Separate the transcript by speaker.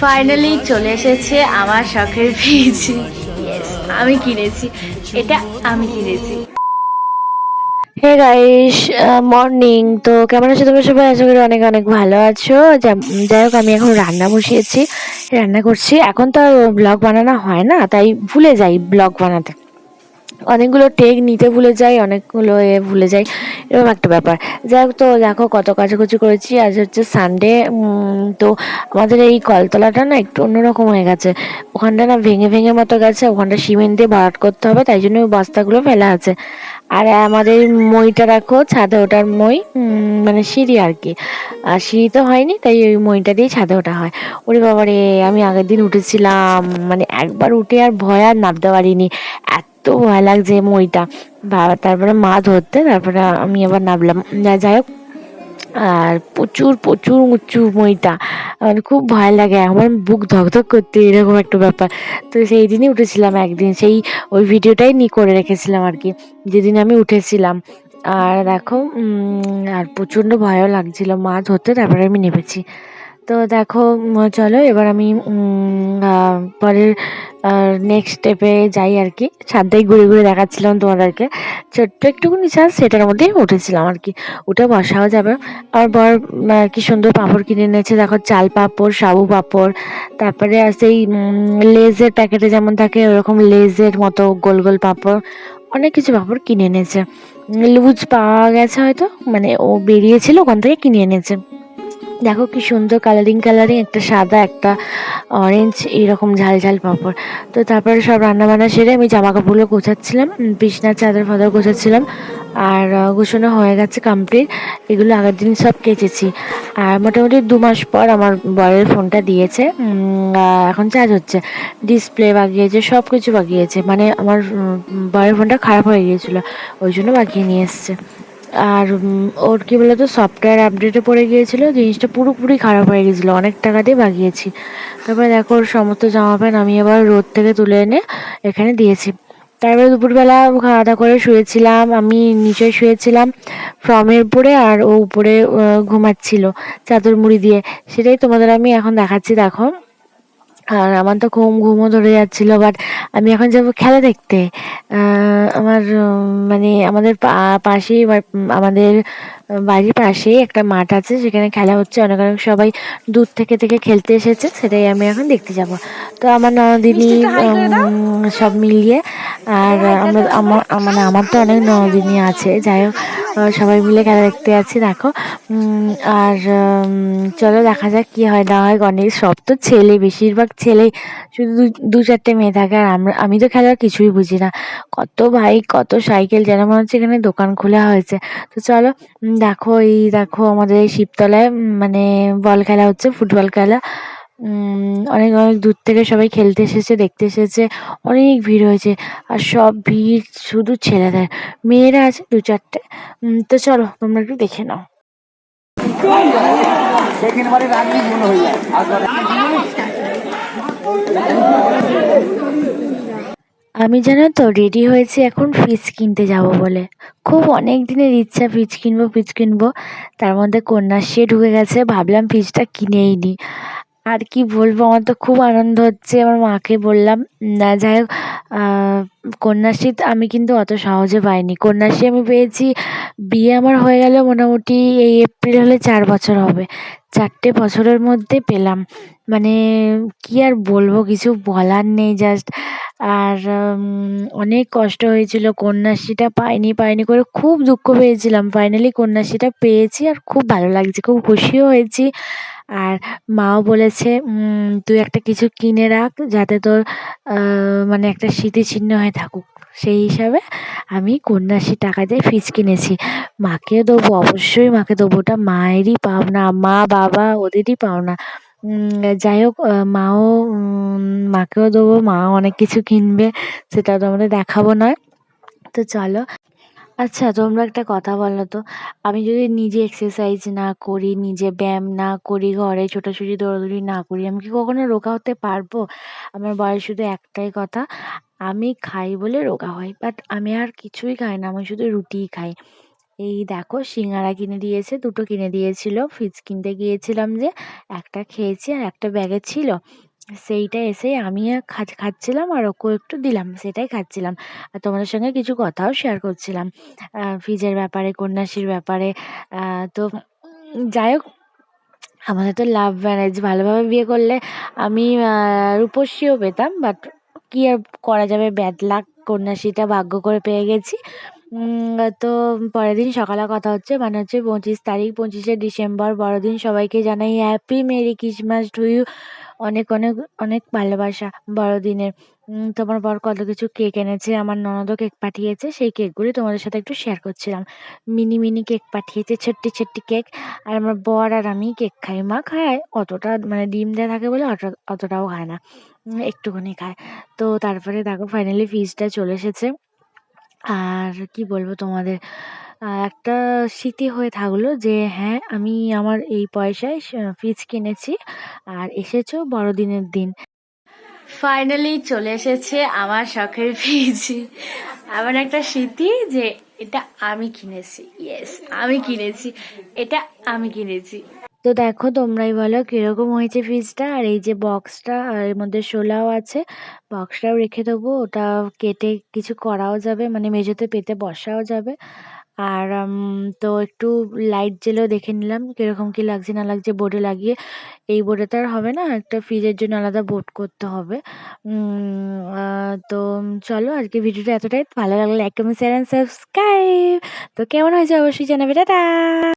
Speaker 1: Finally চলে এসেছে আমার শখের Yes, আমি কিনেছি। এটা আমি কিনেছি। হে গাইস মর্নিং তো কেমন আছো তোমরা সবাই? আশা করি অনেক অনেক ভালো আছো। যাই হোক আমি এখন রান্না বসিয়েছি রান্না করছি। এখন তো আর ব্লগ বানানো হয় না তাই ভুলে যাই ব্লগ বানাতে। অনেকগুলো টেক নিতে ভুলে যাই, অনেকগুলো এ ভুলে যাই, এরকম একটা ব্যাপার। যাই হোক তো, দেখো কত কাচাকুচি করেছি, আজ হচ্ছে সানডে তো আমাদের এই কলতলাটা না একটু অন্যরকম হয়ে গেছে। ওখানটা না ভেঙে ভেঙে মতো গেছে, ওখানটা সিমেন্ট দিয়ে ভরাট করতে হবে, তাই জন্য ওই বস্তাগুলো ফেলা আছে। আর আমাদের মইটা রাখো, ছাদে ওঠার মই মানে সিঁড়ি আর কি। আর সিঁড়ি তো হয়নি, তাই ওই মইটা দিয়ে ছাদে ওঠা হয়। ওরে বাবারে, আমি আগের দিন উঠেছিলাম মানে একবার উঠে আর ভয় আর নামতে পারিনি। এত ভয় লাগছে মইটা তারপরে মা ধরতে, তারপরে আমি আবার নামলাম। যাই হোক, আর প্রচুর প্রচুর উঁচু মইটা আমার খুব ভয় লাগে, আমার বুক ধকধক করতে, এরকম একটা ব্যাপার। তো সেই দিনই উঠেছিলাম একদিন, সেই ওই ভিডিওটাই নি করে রেখেছিলাম আর কি, যেদিন আমি উঠেছিলাম। আর দেখো আর প্রচণ্ড ভয়ও লাগছিল। মা ধরতে, তারপরে আমি নেমেছি। তো দেখো চলো এবার আমি পরের নেক্সট স্টেপে যাই আর কি। ছাদটাই ঘুরে ঘুরে দেখাচ্ছিলাম তোমাদেরকে। ছোট্ট একটুকুনি ছাদ সেটার মধ্যেই উঠেছিলাম আর কি। উঠে বসাও যাবে। আর বর কি সুন্দর পাঁপড় কিনে এনেছে। দেখো, চাল পাঁপড়, সাবু পাঁপড়। তারপরে সেই লেজের প্যাকেটে যেমন থাকে, ওরকম লেজের মতো গোল গোল পাঁপড়। অনেক কিছু পাঁপড় কিনে এনেছে। লুজ পাওয়া গেছে হয়তো। মানে ও বেরিয়েছিল ওখান থেকে কিনে এনেছে। দেখো কি সুন্দর কালারিং কালারিং একটা সাদা, একটা অরেঞ্জ এইরকম ঝাল ঝাল পাঁপড়। তো তারপরে সব রান্না বান্না সেরে আমি জামা কাপড়গুলো গোছাচ্ছিলাম বিছনার চাদর ফাদর গোছাচ্ছিলাম। আর গোছানো হয়ে গেছে কমপ্লিট এগুলো আগের দিন সব কেচেছি। আর মোটামুটি দু মাস পর আমার বরের ফোনটা দিয়েছে এখন চার্জ হচ্ছে। ডিসপ্লে বাগিয়েছে সব কিছু বাগিয়েছে। মানে আমার বরের ফোনটা খারাপ হয়ে গিয়েছিল, ওই জন্য বাগিয়ে নিয়ে এসছে। আর ওর কি বলতো সফটওয়্যার আপডেটে পড়ে গিয়েছিল, জিনিসটা পুরোপুরি খারাপ হয়ে গেছিল অনেক টাকা দিয়ে বাগিয়েছি। তারপরে দেখো, ওর সমস্ত জামা প্যান্ট আমি আবার রোদ থেকে তুলে এনে এখানে দিয়েছি। তারপরে দুপুরবেলা খাওয়া দাওয়া করে শুয়েছিলাম, আমি নিচে শুয়েছিলাম ফ্রমের উপরে আর ও উপরে ঘুমাচ্ছিল চাদর মুড়ি দিয়ে। সেটাই তোমাদের আমি এখন দেখাচ্ছি, দেখো। আর আমার তো ঘুম ঘুমও ধরে যাচ্ছিল বাট আমি এখন যাব খেলা দেখতে। আমার মানে আমাদের পাশেই আমাদের বাড়ির পাশেই একটা মাঠ আছে সেখানে খেলা হচ্ছে। অনেক অনেক সবাই দূর থেকে থেকে খেলতে এসেছে সেটাই আমি এখন দেখতে যাব। তো আমার ননদিনী সব মিলিয়ে আর আমরা আমার মানে আমার তো অনেক ননদিনী আছে। যাই হোক সবাই মিলে খেলা দেখতে আছি দেখো। আর চলো দেখা যাক কি হয়, না হয় গণেশ, সব তো ছেলে, বেশিরভাগ ছেলেই শুধু দু- দু চারটে মেয়ে থাকে, আর আমরা, আমি তো খেলার কিছুই বুঝি না। কত বাইক কত সাইকেল, যেন মনে হচ্ছে এখানে দোকান খোলা হয়েছে। তো চলো দেখো এই, দেখো আমাদের এই শিবতলায় মানে বল খেলা হচ্ছে, ফুটবল খেলা। অনেক অনেক দূর থেকে সবাই খেলতে এসেছে, দেখতে এসেছে, অনেক ভিড় হয়েছে, আর সব ভিড় শুধু ছেলেদের। মেয়েরা আছে দু চারটে। তো চলো, তোমরা একটু দেখে নাও।
Speaker 2: রাখলেই মনে হয়ে
Speaker 1: আমি জানো তো রেডি হয়েছি এখন ফ্রিজ কিনতে যাব বলে। খুব অনেক দিনের ইচ্ছা ফ্রিজ কিনবো ফ্রিজ কিনবো। তার মধ্যে কন্যাশ্রী ঢুকে গেছে, ভাবলাম ফ্রিজটা কিনেই নি। আর কি বলব, আমার তো খুব আনন্দ হচ্ছে, আমার মাকে বললাম না, যাই হোক কন্যাশ্রী আমি কিন্তু অত সহজে পাইনি। কন্যাশ্রী আমি পেয়েছি, বিয়ে আমার হয়ে গেল মোটামুটি এই এপ্রিল হলে চার বছর হবে। চারটে বছরের মধ্যে পেলাম। মানে কি আর বলব, কিছু বলার নেই জাস্ট আর অনেক কষ্ট হয়েছিল। কন্যাশ্রীটা পাইনি পাইনি করে খুব দুঃখ পেয়েছিলাম। ফাইনালি কন্যাশ্রীটা পেয়েছি আর খুব ভালো লাগছে, খুব খুশিও হয়েছি। আর মাও বলেছে তুই একটা কিছু কিনে রাখ যাতে তোর মানে একটা স্মৃতিচিহ্ন হয়ে থাকুক। সেই হিসাবে আমি কন্যাশ্রী টাকা দিয়ে ফিজ কিনেছি। মাকে দেবো, অবশ্যই মাকে দেবো। ওটা মায়েরই পাওনা, মা, বাবা ওদেরই পাওনা। যাই হোক মাও মাকেও দেবো মাও অনেক কিছু কিনবে, সেটা তোমাদের দেখাবো নয়। তো চলো। আচ্ছা তোমরা একটা কথা বলো তো। আমি যদি নিজে এক্সারসাইজ না করি, নিজে ব্যায়াম না করি, ঘরে ছোটাছুটি, দৌড়াদৌড়ি না করি, আমি কি কখনো রোগা হতে পারব? আমার বয়স শুধু একটাই কথা। আমি খাই বলে রোগা হয় বাট আমি আর কিছুই খাই না, আমি শুধু রুটিই খাই। এই দেখো সিঙ্গারা কিনে দিয়েছে, দুটো কিনে দিয়েছিল ফ্রিজ কিনতে গিয়েছিলাম যে, একটা খেয়েছি আর একটা ব্যাগে ছিল। সেইটা এসে আমি খাচ্ছিলাম আর ওকেও একটু দিলাম, সেটাই খাচ্ছিলাম। আর তোমাদের সঙ্গে কিছু কথাও শেয়ার করছিলাম। ফ্রিজের ব্যাপারে, কন্যাশ্রীর ব্যাপারে তো যাই হোক, আমাদের তো লাভ ম্যারেজ ভালোভাবে বিয়ে করলে আমি রূপশ্রীও পেতাম বাট কি আর করা যাবে? ব্যাড লাক কন্যাশ্রীটা ভাগ্য করে পেয়ে গেছি। তো পরের দিন সকালে কথা হচ্ছে মানে হচ্ছে পঁচিশ তারিখ, পঁচিশে ডিসেম্বর, বড়দিন, সবাইকে জানাই happy merry Christmas to you অনেক অনেক অনেক ভালোবাসা বড়দিনের। তোমার বর কত কিছু কেক এনেছে, আমার ননদও কেক পাঠিয়েছে, সেই কেকগুলি তোমাদের সাথে একটু শেয়ার করছিলাম। মিনি মিনি কেক পাঠিয়েছে, ছোট্ট ছোট্ট কেক, আর আমার বর আর আমি কেক খাই, মা খায় অতটা মানে ডিম দেওয়া থাকে বলে অত, অতটাও খায় না একটুখানি খায়। তো তারপরে দেখো ফাইনালি ফিজটা চলে এসেছে। আর কি বলব তোমাদের একটা স্মৃতি হয়ে থাকল যে হ্যাঁ আমি আমার এই পয়সায় ফ্রিজ কিনেছি, আর এসেছ বড়দিনের দিন। ফাইনালি চলে এসেছে আমার শখের ফ্রিজ এমন একটা স্মৃতি যে এটা আমি কিনেছি। ইয়েস আমি কিনেছি। এটা আমি কিনেছি। তো দেখো, তোমরাই বলো কীরকম হয়েছে ফ্রিজটা আর এই যে বক্সটা আর এর মধ্যে শোলাও আছে। বক্সটাও রেখে দেবো। ওটা কেটে কিছু করাও যাবে মানে মেঝেতে পেতে বসাও যাবে। আর তো একটু লাইট জ্বেলেও দেখে নিলাম, কীরকম কী লাগছে না লাগছে বোর্ডে লাগিয়ে। এই বোর্ডে তো আর হবে না, একটা ফ্রিজের জন্য আলাদা বোর্ড করতে হবে। তো চলো আজকে ভিডিওটা এতটাই। ভালো লাগলে like comment share and subscribe তো কেমন হয়েছে অবশ্যই জানাবে, টাটা!